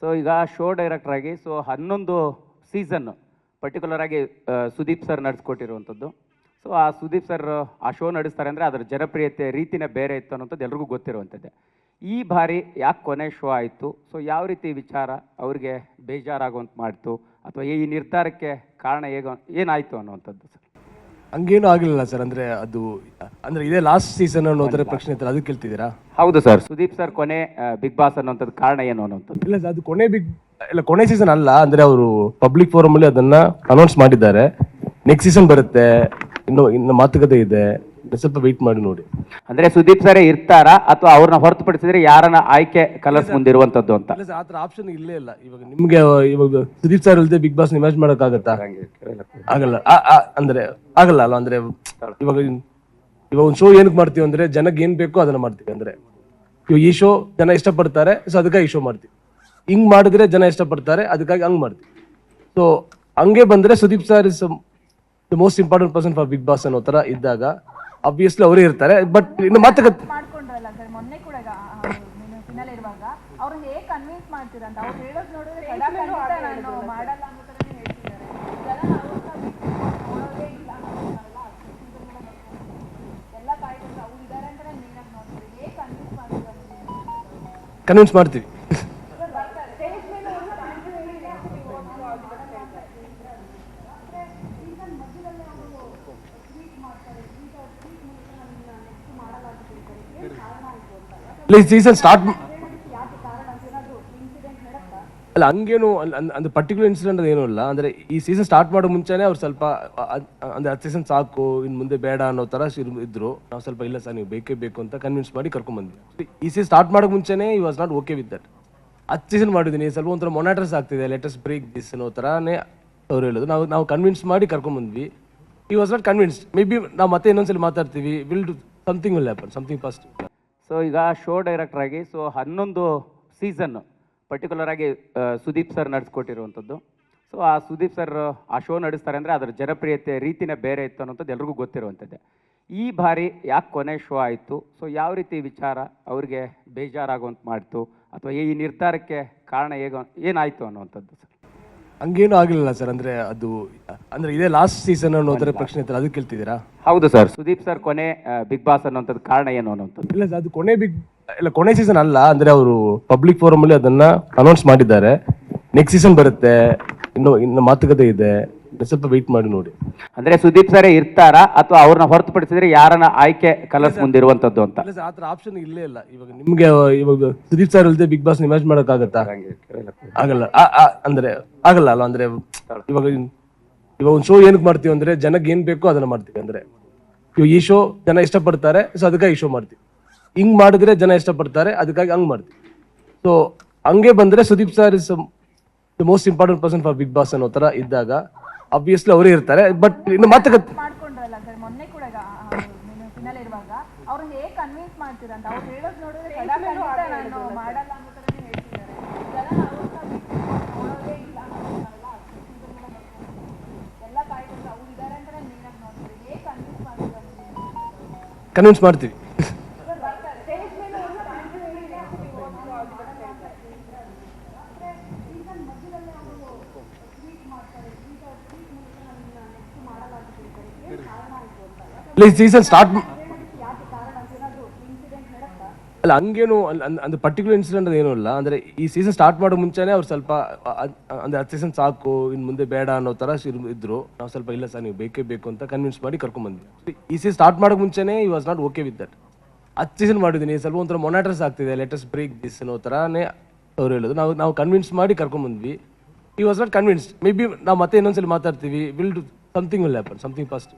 So ಈಗ show director ಆಗಿ so ಹನ್ನೊಂದು ಸೀಸನ್ ಪರ್ಟಿಕ್ಯುಲರ್ ಆಗಿ ಸುದೀಪ್ ಸರ್ ನಡೆಸ್ಕೊಟ್ಟಿರುವಂಥದ್ದು. ಸೊ ಆ ಸುದೀಪ್ ಸರ್ ಆ ಶೋ ನಡೆಸ್ತಾರೆ ಅಂದರೆ ಅದರ ಜನಪ್ರಿಯತೆ ರೀತಿನೇ ಬೇರೆ ಇತ್ತು ಅನ್ನೋಂಥದ್ದು ಎಲ್ರಿಗೂ ಗೊತ್ತಿರುವಂಥದ್ದೇ. ಈ ಬಾರಿ ಯಾಕೆ ಕೊನೆ ಶೋ ಆಯಿತು? ಸೊ ಯಾವ ರೀತಿ ವಿಚಾರ ಅವ್ರಿಗೆ ಬೇಜಾರಾಗುವಂತ ಮಾಡ್ತು? ಅಥವಾ ಈ ನಿರ್ಧಾರಕ್ಕೆ ಕಾರಣ ಹೇಗೋ ಏನಾಯಿತು ಅನ್ನುವಂಥದ್ದು ಸರ್ ಹಂಗೇನು ಆಗಿಲ್ಲ ಸರ್ ಅಂದ್ರೆ ಅದು ಅಂದ್ರೆ ಇದೇ ಲಾಸ್ಟ್ ಸೀಸನ್ ಅನ್ನೋದ್ರ ಪ್ರಶ್ನೆ ಇತ್ತಲ್ಲ ಅದಕ್ಕೆ ಕೇಳ್ತಿದ್ದೀರಾ? ಹೌದು ಸರ್ ಸುದೀಪ್ ಸರ್ ಕೊನೆ ಬಿಗ್ ಬಾಸ್ ಅನ್ನೋಂಥದ್ದು ಕಾರಣ ಏನು ಅನ್ನೋಂಥದ್ದು ಇಲ್ಲ ಸರ್ ಅದು ಕೊನೆ ಬಿಗ್ ಇಲ್ಲ ಕೊನೆ ಸೀಸನ್ ಅಲ್ಲ ಅಂದ್ರೆ ಅವರು ಪಬ್ಲಿಕ್ ಫೋರಮ್ ಅಲ್ಲಿ ಅದನ್ನ ಅನೌನ್ಸ್ ಮಾಡಿದ್ದಾರೆ. ನೆಕ್ಸ್ಟ್ ಸೀಸನ್ ಬರುತ್ತೆ ಇನ್ನು ಇನ್ನು ಮಾತುಕತೆ ಇದೆ ಸ್ವಲ್ಪ ವೆಯ್ಟ್ ಮಾಡಿ ನೋಡಿ. ಅಂದ್ರೆ ಸುದೀಪ್ ಸರ್ ಇರ್ತಾರಾ ಅಥವಾ ಅವ್ರನ್ನ ಹೊರತುಪಡಿಸಿದ್ರೆ ಯಾರನ್ನ ಆಯ್ಕೆ ಕಲರ್ಸ್ ಮುಂದಿರುವಂತದ್ದು ಅಂತ? ಇಲ್ಲ ಸರ್ ಆ ಥರ ಆಪ್ಷನ್ ಇಲ್ಲೇ ಇಲ್ಲ. ಇವಾಗ ನಿಮ್ಗೆ ಇವಾಗ ಸುದೀಪ್ ಸರ್ ಇಲ್ಲದೆ ಬಿಗ್ ಬಾಸ್ ಇಮ್ಯಾಜ್ ಮಾಡೋಕ್ಕಾಗತ್ತಾ? ಆಗಲ್ಲ. ಆ- ಆ- ಅಂದ್ರೆ ಆಗಲ್ಲ ಅಲ್ಲ ಅಂದ್ರೆ ಇವಾಗ ಇವಾಗ ಒಂದು ಶೋ ಏನಕ್ಕೆ ಮಾಡ್ತೀವಿ ಅಂದ್ರೆ ಜನಕ್ಕೆ ಏನ್ ಬೇಕೋ ಅದನ್ನ ಮಾಡ್ತೀವಿ ಅಂದ್ರೆ ಇವಾಗ ಈ ಶೋ ಜನ ಇಷ್ಟಪಡ್ತಾರೆ ಸೊ ಅದಕ್ಕಾಗಿ ಈ ಶೋ ಮಾಡ್ತೀವಿ. ಹಿಂಗ್ ಮಾಡಿದ್ರೆ ಜನ ಇಷ್ಟಪಡ್ತಾರೆ ಅದಕ್ಕಾಗಿ ಹಂಗ್ ಮಾಡ್ತೀವಿ. ಸೊ ಹಂಗೆ ಬಂದ್ರೆ Sudeep sir is the most important person for Bigg Boss ಅನ್ನೋ ತರ ಇದ್ದಾಗ ಅಬ್ವಿಯಸ್ಲಿ ಅವರೇ ಇರ್ತಾರೆ ಬಟ್ ಇನ್ನು ಮಾತುಕತೆ ಮಾಡ್ಕೊಂಡ್ರಲ್ಲ ಸರ್ ಮೊನ್ನೆ ಕೂಡ ಫಿನಲ್ ಇರುವಾಗ ಅವ್ರನ್ನ ಹೇಗೆ ಕನ್ವಿನ್ಸ್ ಮಾಡ್ತೀರಂತ? ಅವ್ರು ಹೇಳೋದು ನೋಡಿದ್ರೆ ಖಂಡಿತ ನಾನು ಮಾಡಲ್ಲ ಅನ್ನೋ ಥರನೇ ಹೇಳ್ತಿದ್ದಾರೆ. ಜನ ಬಿಟ್ಟು ನೋಡೋದೇ ಇಲ್ಲ ಅನ್ನೋದಲ್ಲ ಎಲ್ಲ ಕಾಯ್ಕೊಂಡು ಅವ್ರು ಇದ್ದಾರೆ ಅಂತಾನೆ ನೀನಾಗಿ ನೋಡ್ತೀರಿ ಹೇಗೆ ಕನ್ವಿನ್ಸ್ ಮಾಡ್ತೀರ ಕನ್ವಿನ್ಸ್ ಮಾಡ್ತೀವಿ. ಇಲ್ಲ ಸೀಸನ್ ಸ್ಟಾರ್ಟ್ ಅಲ್ಲ, ಹಂಗೇನು ಅಂದ್ರೆ ಪರ್ಟಿಕ್ಯುಲರ್ ಇನ್ಸಿಡೆಂಟ್ ಏನೂ ಇಲ್ಲ. ಅಂದ್ರೆ ಈ ಸೀಸನ್ ಸ್ಟಾರ್ಟ್ ಮಾಡೋ ಮುಂಚೆನೆ ಅವ್ರು ಸ್ವಲ್ಪ ಅಂದ್ರೆ ಹತ್ತು ಸೀಸನ್ ಸಾಕು, ಇನ್ ಮುಂದೆ ಬೇಡ ಅನ್ನೋ ತರ ಇದ್ರು. ನಾವು ಸ್ವಲ್ಪ ಇಲ್ಲ ಸರ್, ನೀವು ಬೇಕೇ ಬೇಕು ಅಂತ ಕನ್ವಿನ್ಸ್ ಮಾಡಿ ಕರ್ಕೊಂಡ್ ಬಂದ್ವಿ ಈ ಸೀಸನ್ ಸ್ಟಾರ್ಟ್ ಮಾಡೋ ಮುಂಚೆನೆ he was not okay with that ಹತ್ತು ಸೀಸನ್ ಮಾಡಿದ್ದೀನಿ ಸ್ವಲ್ಪ ಒಂಥರ ಮೊನಾಟರ್ಸ್ ಆಗ್ತಿದೆ ಲೇಟೆಸ್ಟ್ ಬ್ರೇಕ್ ದಿಸ್ ಅನ್ನೋ ಥರನೇ ಅವ್ರು ಹೇಳೋದು. ನಾವು ನಾವು ಕನ್ವಿನ್ಸ್ ಮಾಡಿ ಕರ್ಕೊಂಡ್ಬಂದ್ವಿ he was not convinced maybe ನಾವು ಮತ್ತೆ ಇನ್ನೊಂದ್ಸಲಿ ಮಾತಾಡ್ತೀವಿ. Will something will happen something first so ಈಗ ಶೋ ಡೈರೆಕ್ಟರ್ ಆಗಿ ಸೊ ಹನ್ನೊಂದು ಸೀಸನ್ ಪರ್ಟಿಕ್ಯುಲರ್ ಆಗಿ ಸುದೀಪ್ ಸರ್ ನಡೆಸ್ಕೊಟ್ಟಿರುವಂಥದ್ದು. ಸೊ ಆ ಸುದೀಪ್ ಸರ್ ಆ ಶೋ ನಡೆಸ್ತಾರೆ ಅಂದರೆ ಅದರ ಜನಪ್ರಿಯತೆ ರೀತಿನೇ ಬೇರೆ ಇತ್ತು ಅನ್ನೋಂಥದ್ದು ಎಲ್ರಿಗೂ ಗೊತ್ತಿರುವಂಥದ್ದೇ. ಈ ಬಾರಿ ಯಾಕೆ ಕೊನೆ ಶೋ ಆಯಿತು? ಸೊ ಯಾವ ರೀತಿ ವಿಚಾರ ಅವ್ರಿಗೆ ಬೇಜಾರಾಗುವಂತ ಮಾಡ್ತು? ಅಥವಾ ಈ ನಿರ್ಧಾರಕ್ಕೆ ಕಾರಣ ಹೇಗೋ ಏನಾಯಿತು ಅನ್ನುವಂಥದ್ದು ಸರ್ ಹಂಗೇನು ಆಗಲಿಲ್ಲ ಸರ್ ಅಂದರೆ ಅದು ಅಂದರೆ ಇದೇ ಲಾಸ್ಟ್ ಸೀಸನ್ ಅನ್ನೋದ್ರ ಪ್ರಶ್ನೆ ಇತ್ತು ಅದಕ್ಕೆ ಕೇಳ್ತಿದ್ದೀರಾ? ಹೌದು ಸರ್ ಸುದೀಪ್ ಸರ್ ಕೊನೆ ಬಿಗ್ ಬಾಸ್ ಅನ್ನೋಂಥದ್ದು ಕಾರಣ ಏನು ಅನ್ನೋಂಥದ್ದು? ಇಲ್ಲ ಸರ್ ಅದು ಕೊನೆ ಬಿಗ್ ಇಲ್ಲ ಕೊನೆ ಸೀಸನ್ ಅಲ್ಲ ಅಂದ್ರೆ ಅವರು ಪಬ್ಲಿಕ್ ಫೋರಮ್ ಅಲ್ಲಿ ಅದನ್ನ ಅನೌನ್ಸ್ ಮಾಡಿದ್ದಾರೆ. ನೆಕ್ಸ್ಟ್ ಸೀಸನ್ ಬರುತ್ತೆ ಇನ್ನು ಇನ್ನು ಮಾತುಕತೆ ಇದೆ ಸ್ವಲ್ಪ ವೆಯ್ಟ್ ಮಾಡಿ ನೋಡಿ. ಅಂದ್ರೆ ಸುದೀಪ್ ಸರ್ ಇರ್ತಾರಾ ಅಥವಾ ಅವ್ರನ್ನ ಹೊರತುಪಡಿಸಿದ್ರೆ ಯಾರನ್ನ ಆಯ್ಕೆ ಕಲರ್ಸ್ ಮುಂದಿರುವಂತದ್ದು ಅಂತ? ಇಲ್ಲ ಸರ್ ಆ ಥರ ಆಪ್ಷನ್ ಇಲ್ಲೇ ಇಲ್ಲ. ಇವಾಗ ನಿಮ್ಗೆ ಇವಾಗ ಸುದೀಪ್ ಸರ್ ಅಲ್ಲದೆ ಬಿಗ್ ಬಾಸ್ ಇಮ್ಯಾಜ್ ಮಾಡೋಕ್ಕಾಗತ್ತಾ? ಆಗಲ್ಲ. ಆ- ಆ- ಅಂದ್ರೆ ಆಗಲ್ಲ ಅಲ್ಲ ಅಂದ್ರೆ ಇವಾಗ ಇವಾಗ ಒಂದ್ ಶೋ ಏನಕ್ಕೆ ಮಾಡ್ತೀವಿ ಅಂದ್ರೆ ಜನಕ್ಕೆ ಏನ್ ಬೇಕೋ ಅದನ್ನ ಮಾಡ್ತೀವಿ ಅಂದ್ರೆ. ಇವಾಗ ಈ ಶೋ ಜನ ಇಷ್ಟಪಡ್ತಾರೆ ಸೊ ಅದಕ್ಕೆ ಈ ಶೋ ಮಾಡ್ತೀವಿ. ಹಿಂಗ್ ಮಾಡಿದ್ರೆ ಜನ ಇಷ್ಟಪಡ್ತಾರೆ ಅದಕ್ಕಾಗಿ ಹಂಗ್ ಮಾಡ್ತೀವಿ. ಸೊ ಹಂಗೆ ಬಂದ್ರೆ Sudeep sir is the most important person for Bigg Boss ಅನ್ನೋ ತರ ಇದ್ದಾಗ ಅಬ್ವಿಯಸ್ಲಿ ಅವರೇ ಇರ್ತಾರೆ ಬಟ್ ಇನ್ನು ಮಾತುಕತೆ ಮಾಡ್ಕೊಂಡ್ರಲ್ಲ ಸರ್ ಮೊನ್ನೆ ಕೂಡ ಫಿನಲ್ ಇರುವಾಗ ಅವ್ರನ್ನ ಹೇಗೆ ಕನ್ವಿನ್ಸ್ ಮಾಡ್ತೀರಂತ ಅವ್ರು ಹೇಳೋದು ನೋಡಿದ್ರೆ ಖಂಡಿತ ನಾನು ಮಾಡಲ್ಲ ಅನ್ನೋ ಥರನೇ ಹೇಳ್ತಿದ್ದಾರೆ. ಜನ ಅವ್ರನ್ನ ಬಿಟ್ಟು ನೋಡೋದೇ ಇಲ್ಲ ಅನ್ನೋದಲ್ಲ ಎಲ್ಲ ಕಾಯ್ಕೊಂಡು ಅವ್ರು ಇದ್ದಾರೆ ಅಂತಾನೆ ನೀನಾಗಿ ನೋಡ್ತೀರಿ. ಹೇಗೆ ಕನ್ವಿನ್ಸ್ ಮಾಡ್ತೀರ ಕನ್ವಿನ್ಸ್ ಮಾಡ್ತೀವಿ. ಇಲ್ಲ ಸೀಸನ್ ಸ್ಟಾರ್ಟ್ ಅಲ್ಲ, ಹಂಗೇನು ಅಂದ್ರೆ ಪರ್ಟಿಕ್ಯುಲರ್ ಇನ್ಸಿಡೆಂಟ್ ಏನೂ ಇಲ್ಲ. ಅಂದ್ರೆ ಈ ಸೀಸನ್ ಸ್ಟಾರ್ಟ್ ಮಾಡೋ ಮುಂಚೆನೇ ಅವ್ರು ಸ್ವಲ್ಪ ಅಂದ್ರೆ ಹತ್ತು ಸೀಸನ್ ಸಾಕು ಇನ್ನು ಮುಂದೆ ಬೇಡ ಅನ್ನೋ ಶಿರ್- ಇದ್ರು. ನಾವು ಸ್ವಲ್ಪ ಇಲ್ಲ ಸರ್, ನೀವು ಬೇಕೇ ಬೇಕು ಅಂತ ಕನ್ವಿನ್ಸ್ ಮಾಡಿ ಕರ್ಕೊಂಡ್ ಬಂದ್ವಿ ಈ ಸೀಸನ್ ಸ್ಟಾರ್ಟ್ ಮಾಡೋ ಮುಂಚೆನೆ he was not okay with that ಹತ್ತು ಸೀಸನ್ ಮಾಡಿದ್ದೀನಿ ಸ್ವಲ್ಪ ಒಂಥರ ಮೊನಾಟ್ರಸ್ ಆಗ್ತಿದೆ ಲೆಟಸ್ ಬ್ರೇಕ್ ದಿಸ್ ಅನ್ನೋ ಥರನೇ ಅವ್ರು ಹೇಳೋದು. ನಾವು ನಾವು ಕನ್ವಿನ್ಸ್ ಮಾಡಿ ಕರ್ಕೊಂಡು ಬಂದ್ವಿ. He was not convinced maybe ನಾವು ಮತ್ತೆ ಇನ್ನೊಂದ್ಸಲಿ ಮಾತಾಡ್ತೀವಿ. Will do something will happen something first